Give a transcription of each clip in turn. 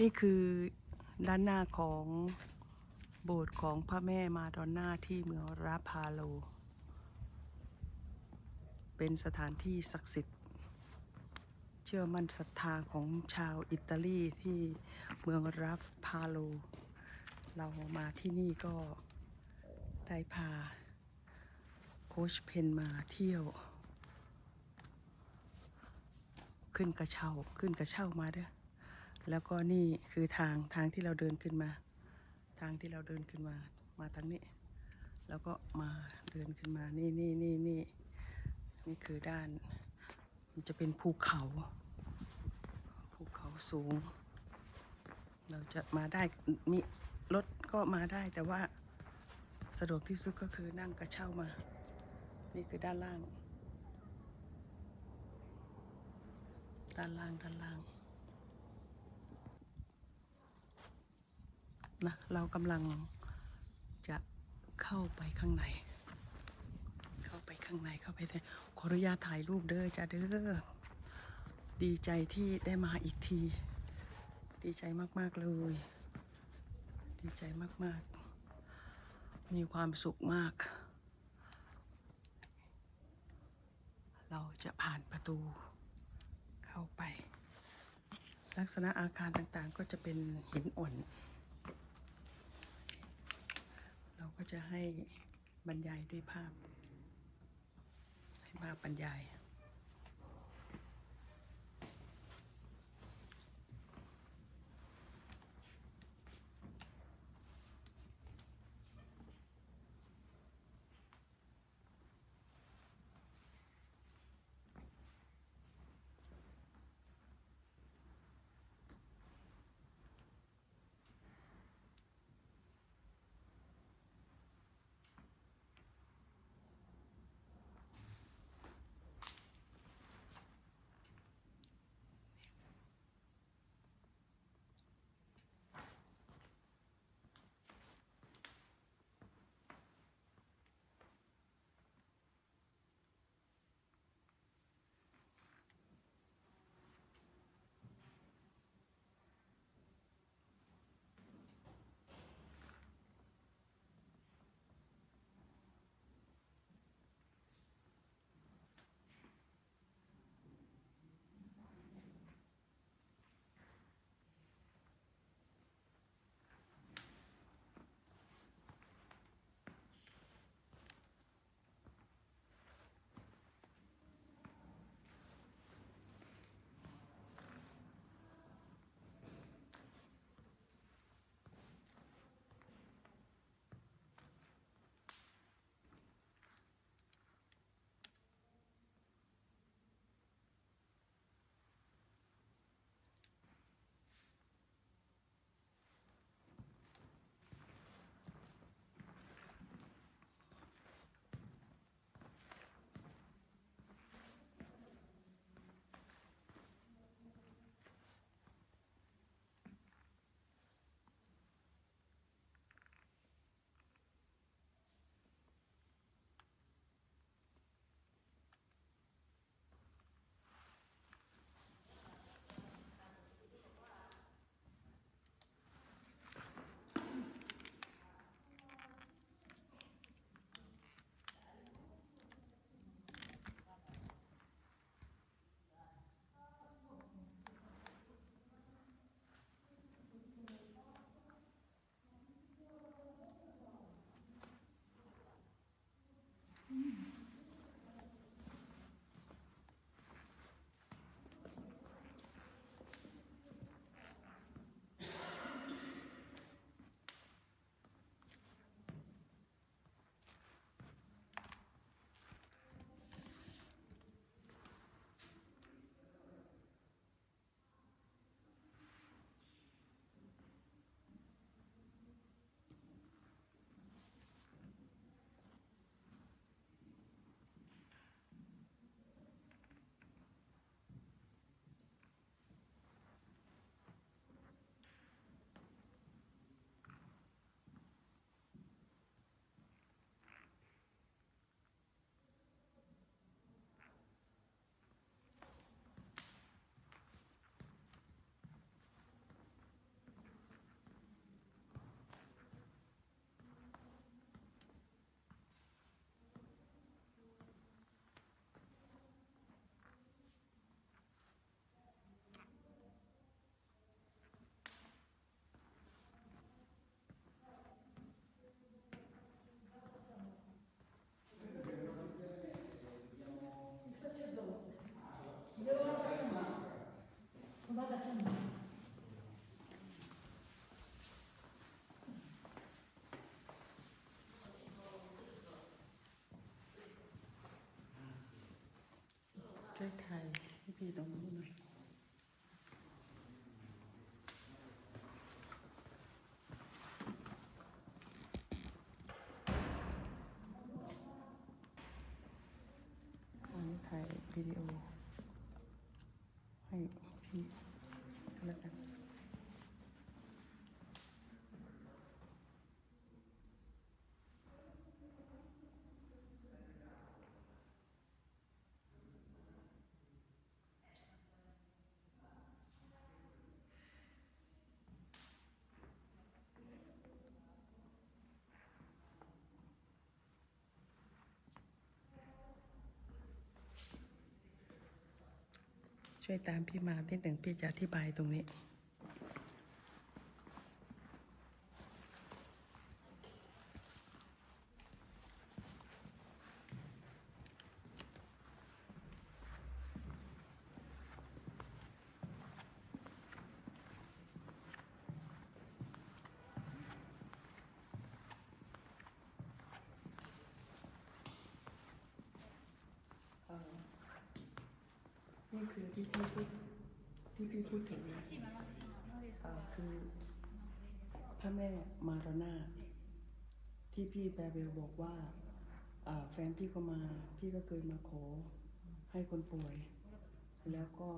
นี่คือด้านหน้าของโบสถ์ของพระแม่มาดอนน่าที่เมืองราพาโล เป็นสถานที่ศักดิ์สิทธิ์ เชื่อมั่นศรัทธาของชาวอิตาลีที่เมืองราพาโล เรามาที่นี่ก็ได้พาโคชเพนมาเที่ยว ขึ้นกระเช้าขึ้นกระเช้ามาเด้อ แล้วก็นี่คือทางทางที่เราเดินขึ้นมา ทางที่เราเดินขึ้นมา มาทางนี้ แล้วก็มาเดินขึ้นมา นี่นี่นี่นี่นี่คือด้าน มันจะเป็นภูเขา ภูเขาสูง เราจะมาได้มีรถก็มาได้แต่ว่าสะดวกที่สุดก็คือนั่งกระเช้ามา นี่คือด้านล่าง ด้านล่างด้านล่าง นะเรากำลังจะเข้าไปข้างใน เข้าไปข้างในเข้าไปในขออนุญาตถ่ายรูปเด้อจ้าเด้อดีใจที่ได้มาอีกที ดีใจมาก ๆ เลย ดีใจมาก ๆ มีความสุขมาก เราจะผ่านประตูเข้าไป ลักษณะอาคารต่างๆก็จะเป็นหินอ่อน เราก็จะให้บรรยายด้วยภาพ ให้ภาพบรรยาย ช่วยถ่ายให้พี่ตรงนู้นหน่อยอันนี้ถ่ายวิดีโอ ให้พี่ก็แล้วกัน ช่วยตามพี่มาที่หนึ่งพี่จะอธิบายตรงนี้ เอ่อ นี่คือที่พี่พูดที่พี่พูดถึงนะเอ่อคือพระแม่มารานาที่พี่แบเบลบอกว่าอ่า แฟนพี่ก็มา พี่ก็เคยมาขอให้คนป่วย แล้วก็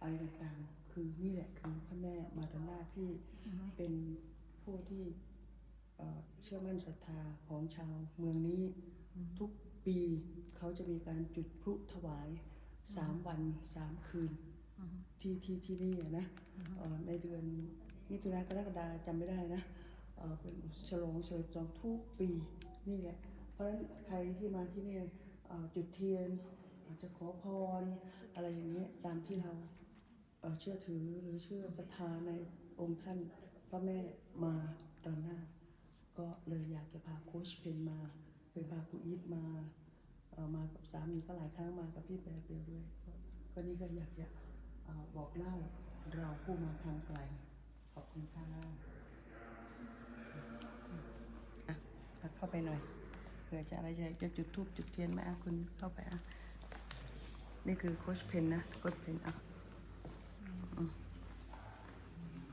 อะไรต่างๆ คือนี่แหละคือพระแม่มารานาที่เป็นผู้ที่เอ่อเชื่อมั่นศรัทธาของชาวเมืองนี้ ทุกปีเขาจะมีการจุดพลุถวาย สามวันสามคืนที่ที่ที่นี่อะนะเอ่อในเดือนมิถุนายนกรกฎาจำไม่ได้นะเอ่อเป็นฉลองเฉลิมฉลองทุกปีนี่แหละ เพราะฉะนั้นใครที่มาที่นี่เอ่อจุดเทียนอาจจะขอพรอะไรอย่างนี้ยตามที่เราเอ่อเชื่อถือหรือเชื่อศรัทธาในองค์ท่านพระแม่มาตอนหน้า ก็เลยอยากจะพาโค้ชเพนมาเคยพาครูอีทมา เอ่อมากับสามีก็หลายครั้งมากับพี่แปรเปียวด้วยก็นี่ก็อยากจะบอกเล่าเราผู้มาทางไกล ขอบคุณค่ะอะเข้าไปหน่อยเผื่อจะอะไรจะจะจุดทูบจุดเทียนไหมอะคุณเข้าไปอะนี่คือโคชเพนนะโคชเพนอะ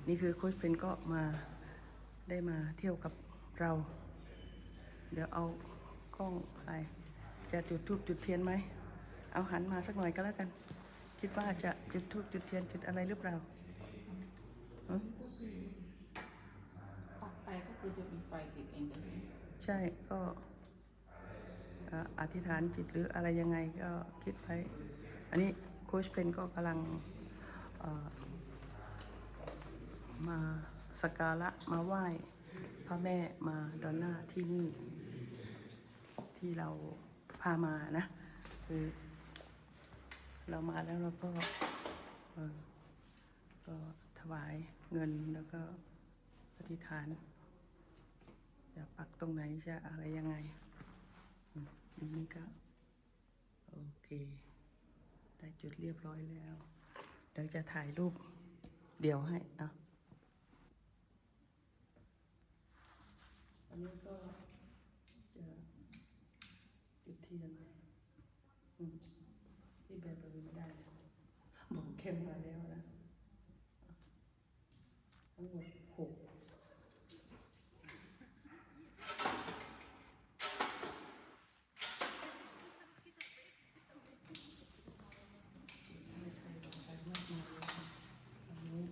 นี่คือโคชเพนก็มาได้มาเที่ยวกับเรา เดี๋ยวเอากล้องไป จะจุดทูบจุดเทียนไหม เอาหันมาสักหน่อยก็แล้วกัน คิดว่าจะจุดทูบจุดเทียนจุดอะไรหรือเปล่าฮะปักไปก็คือจะมีไฟติดเองเลยใช่ก็เอ่ออธิษฐานจิตหรืออะไรยังไงก็คิดไป อันนี้โค้ชเพนก็กำลังเอ่อมาสักการะมาไหว้พระแม่มาดอนน่าที่นี่ ที่เรา พามานะคือเรามาแล้วเราก็เออก็ถวายเงินแล้วก็อธิษฐานจะปักตรงไหนจะอะไรยังไงอันนี้ก็โอเค ได้จุดเรียบร้อยแล้ว เดี๋ยวจะถ่ายรูปเดี๋ยวให้อะอันนี้ก็ เทียนอืมที่แบบไปไม่ได้แล้วบอกเข้มมาแล้วนะทั้งหมดหก ไม่ใครบอกใครมากมายเลยค่ะอันนี้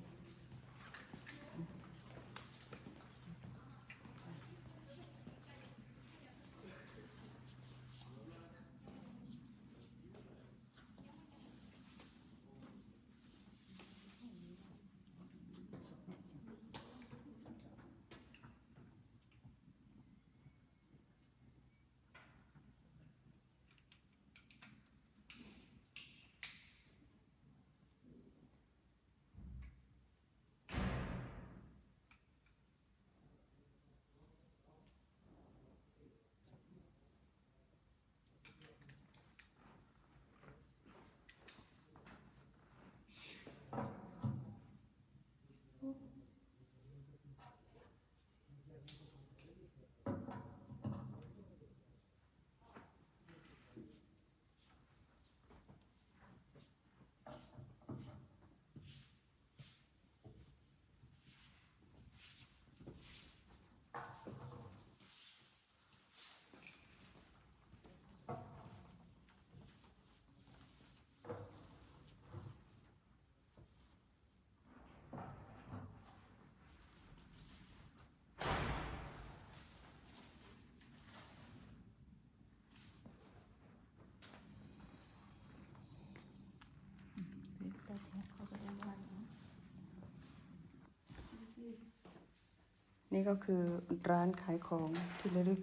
Adesso ne cosa devo fare? นี่ก็คือร้านขายของที่ระลึก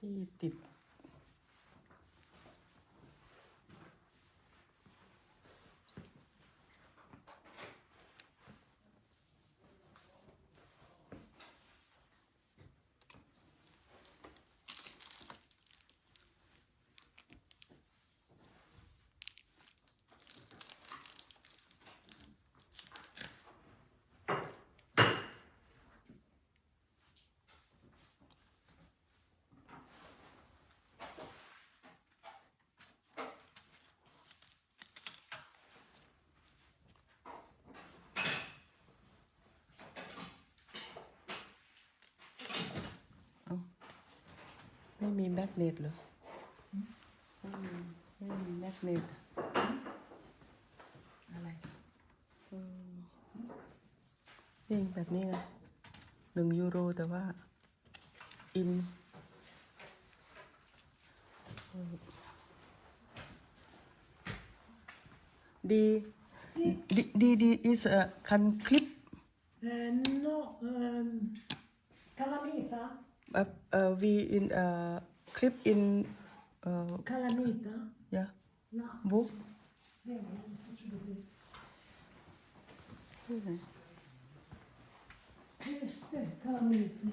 ที่ติ ไม่มีแมกเนตเหรอไม่มีไม่มีแมกเนตอะไรนี่แบบนี้ไงหนึ่งยูโรแต่ว่า อินดีดีดีดี is a can clip Eh, no, ehm, calamita? Uh, uh, we in uh, clip in uh, Calamita? yeah No. book Vieni, faccio vedere. ที่ไหน Queste calamite.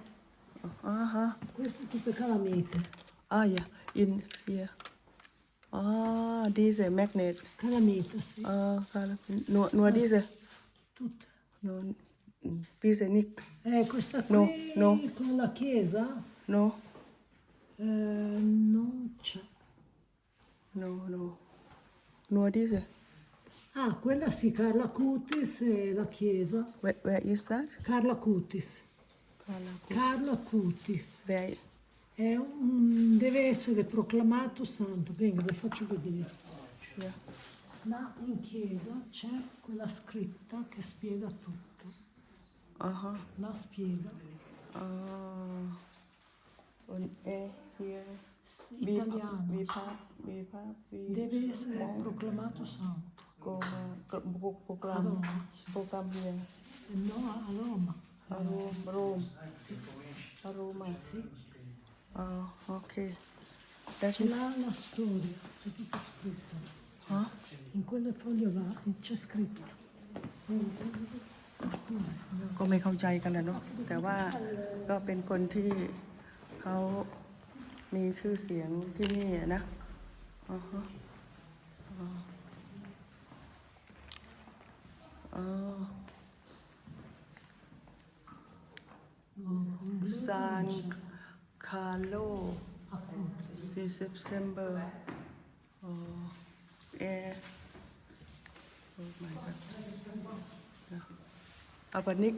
อ่าฮะ Queste tutte calamite. Ah, ja, in hier. Ah, diese Magnet. Calamita, sì. Ah, klar. nur, nur diese. Tutte. Nur, mm, diese nicht. Eh, questa qui No, no. con la chiesa No, eh, non c'è. no, no. Nur diese. Ah, quella sì, Carla Cutis e la chiesa. Where, where is that? Carla Cutis. Carla. Carla Cutis. Where? È un, deve essere proclamato santo. Venga, vi faccio vedere. Yeah. Là in chiesa c'è quella scritta che spiega tutto. Aha. La spiega. Ah. Und eh, hier. S- Wie, Italiano. wie, pa- wie, pa- wie, Deve essere proclamato santo. Come, pro- program, Roma. program here. E no a Roma. A Rome, Rome. A Roma. Sì. Ah, okay. That C'è is, là la storia, c'è tutto scritto. huh? In quelle foglie là c'è scritto. Scusi, signora. ก็ไม่เข้าใจกันแหละเนาะแต่ว่าก็เป็นคนที่ เขามีชื่อเสียงที่นี่นะอ๋ออ๋อซานคาโล Appunto. ซีเซปเซมเบอร์อ๋อเอโอ้ my god อาปานิก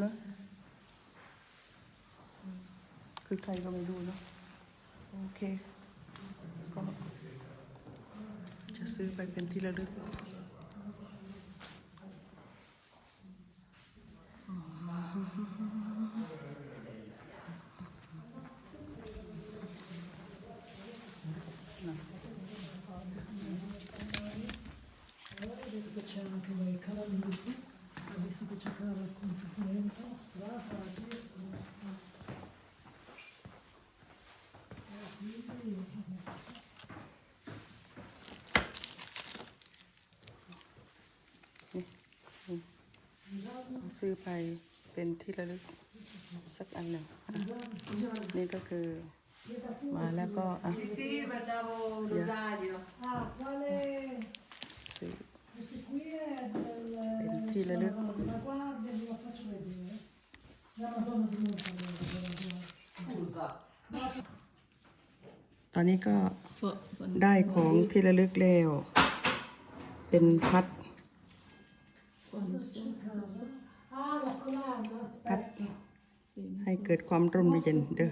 เนาะ คือใครก็ไม่รู้เนาะโอเค ก็จะซื้อไปเป็นที่ระลึก Vedete che c'è anche dei calamiti. Ho visto che c'è Carla appunto dentro. Strada, Ờ, ซื้อไปเป็นที่ระลึกสักอันหนึ่งอะนี่ก็คือมาแล้วก็อะ Sì, facciamo un rosario. Ah, quale? ซื้อ Questo qui è del, Pentile, della, le- della guardia, ve la faccio vedere. La Madonna di Monte della guardia. Scusa, ตอนนี้ก็ For, for ได้ของที่ระลึกแล้ว เป็นพัด for Ah, la colonna, พัด aspetta. ให้เกิดความร่มเย็นเด้อ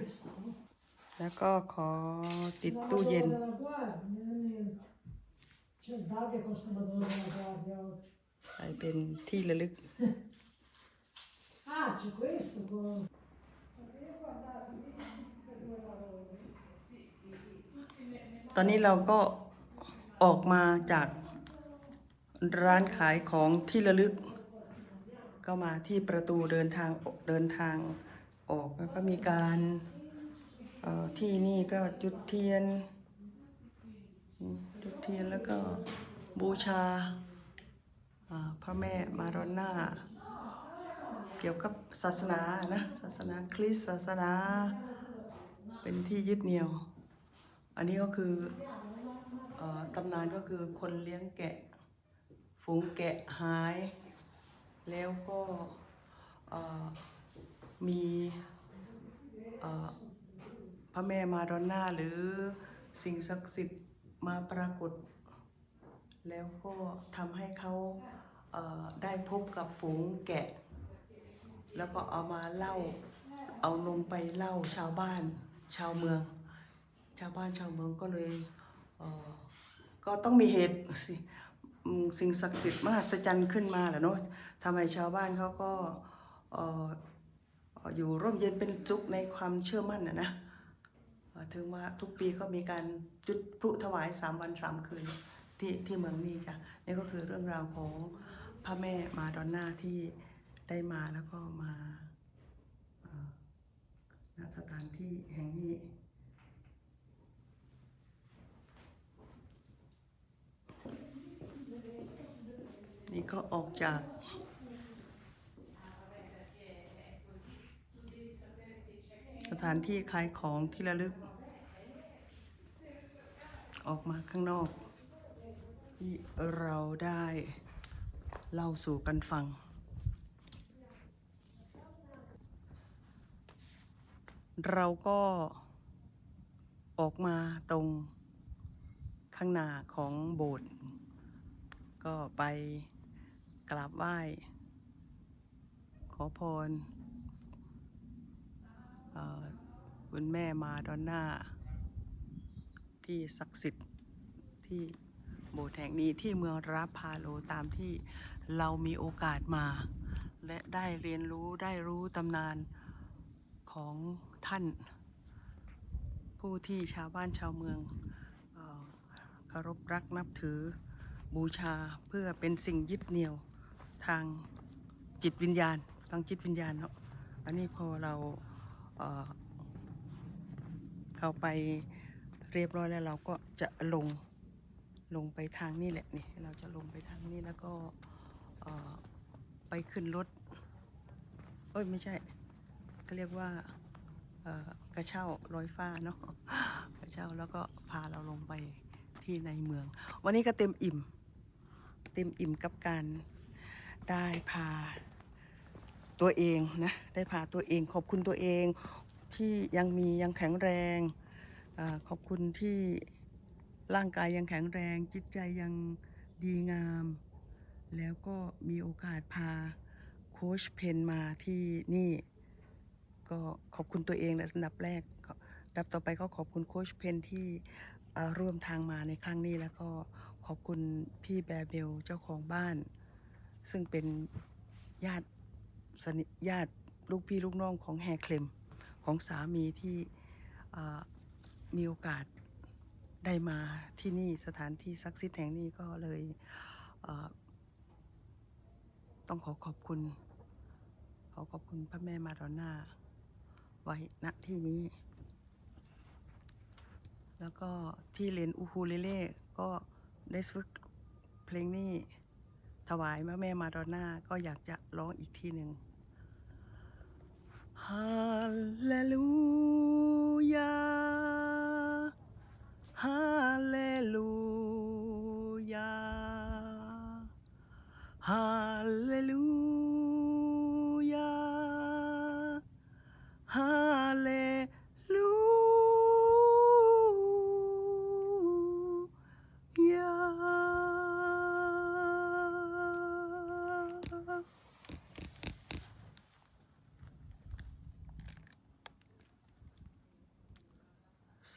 แล้วก็ขอติดตู้เย็น Madonna della Guardia, niente. C'è il Davide con sta Madonna della Guardia oggi. ไปเป็นที่ระลึก ตอนนี้เราก็ออกมาจากร้านขายของที่ระลึก ก็มาที่ประตูเดินทางเดินทาง ออกแล้วก็มีการออที่นี่ก็จุดเทียน จุดเทียนแล้วก็บูชาพระแม่มาดอนนาเกี่ยวกับศาสนานะศาสนาคริสต์ศาสนาเป็นที่ยึดเหนี่ยว อันนี้ก็คืออตำนานก็คือคนเลี้ยงแกะ ฝูงแกะหาย แล้วก็ มีพระแม่มาดอนน่าหรือสิ่งศักดิ์สิทธิ์มาปรากฏ แล้วก็ทำให้เขาเได้พบกับฝูงแกะ แล้วก็เอามาเล่าเอานมไปเล่าชาวบ้านชาวเมือง ชาวบ้านชาวเมืองก็เลยเก็ต้องมีเหตุสิสิ่งศักดิ์สิทธิ์มหัศจรรย์ขึ้นมาแหละเนาะทำให้ชาวบ้านเขาก็เอยู่ร่มเย็นเป็นสุขในความเชื่อมั่นนะนะถึงว่าทุกปีก็มีการจุดพลุถวายสามวันสามคืนที่ที่เมืองนี้จ้ะนี่ก็คือเรื่องราวของพระแม่มาดอนน่าที่ได้มาแล้วก็มาณสถานที่แห่งนี้นี่ก็ออกจาก สถานที่ขายของที่ระลึก ออกมาข้างนอก ที่เราได้เล่าสู่กันฟัง เราก็ออกมาตรงข้างหน้าของโบสถ์ก็ไปกราบไหว้ ขอพร คุณแม่มาดอนน่า ที่ศักดิ์สิทธิ์ที่โบสถ์แห่งนี้ที่เมืองราพาโลตามที่เรามีโอกาสมา และได้เรียนรู้ได้รู้ตำนานของท่าน ผู้ที่ชาวบ้านชาวเมืองเอ่อเคารพรักนับถือบูชาเพื่อเป็นสิ่งยึดเหนี่ยวทางจิตวิญญาณทางจิตวิญญาณเนาะอันนี้พอเรา เอ่อเข้าไปเรียบร้อยแล้วเราก็จะลงลงไปทางนี้แหละนี่เราจะลงไปทางนี้แล้วก็ไปขึ้นรถเอ้ยไม่ใช่เขาเรียกว่ากระเช้าลอยฟ้าเนาะกระเช้าแล้วก็พาเราลงไปที่ในเมือง วันนี้ก็เต็มอิ่ม เต็มอิ่มกับการได้พา ตัวเองนะได้พาตัวเองขอบคุณตัวเองที่ยังมียังแข็งแรงอขอบคุณที่ร่างกายยังแข็งแรง จิตใจยังดีงาม แล้วก็มีโอกาสพาโค้ชเพนมาที่นี่ ก็ขอบคุณตัวเองนะอันดับแรกก็อันดับต่อไปก็ขอบคุณโค้ชเพนที่ร่วมทางมาในครั้งนี้แล้วก็ขอบคุณพี่แบร์เบลเจ้าของบ้าน ซึ่งเป็นญาติ สนิทญาติลูกพี่ลูกน้องของแฮเคลมของสามีที่มีโอกาสได้มาที่นี่สถานที่ศักดิ์สิทแห่งนี้ก็เลยเต้องขอขอบคุณ ขอขอบคุณพระแม่มาดอนน่าไว้ณที่นี้ แล้วก็ที่เรียนอูฮูเลเล่ก็ได้ฝึกเพลงนี้ถวายแม่แม่มาดอนน่าก็อยากจะร้องอีกทีหนึ่ง ฮ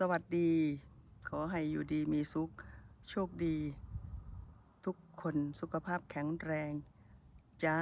สวัสดี ขอให้อยู่ดีมีสุข โชคดี ทุกคนสุขภาพแข็งแรง จ้า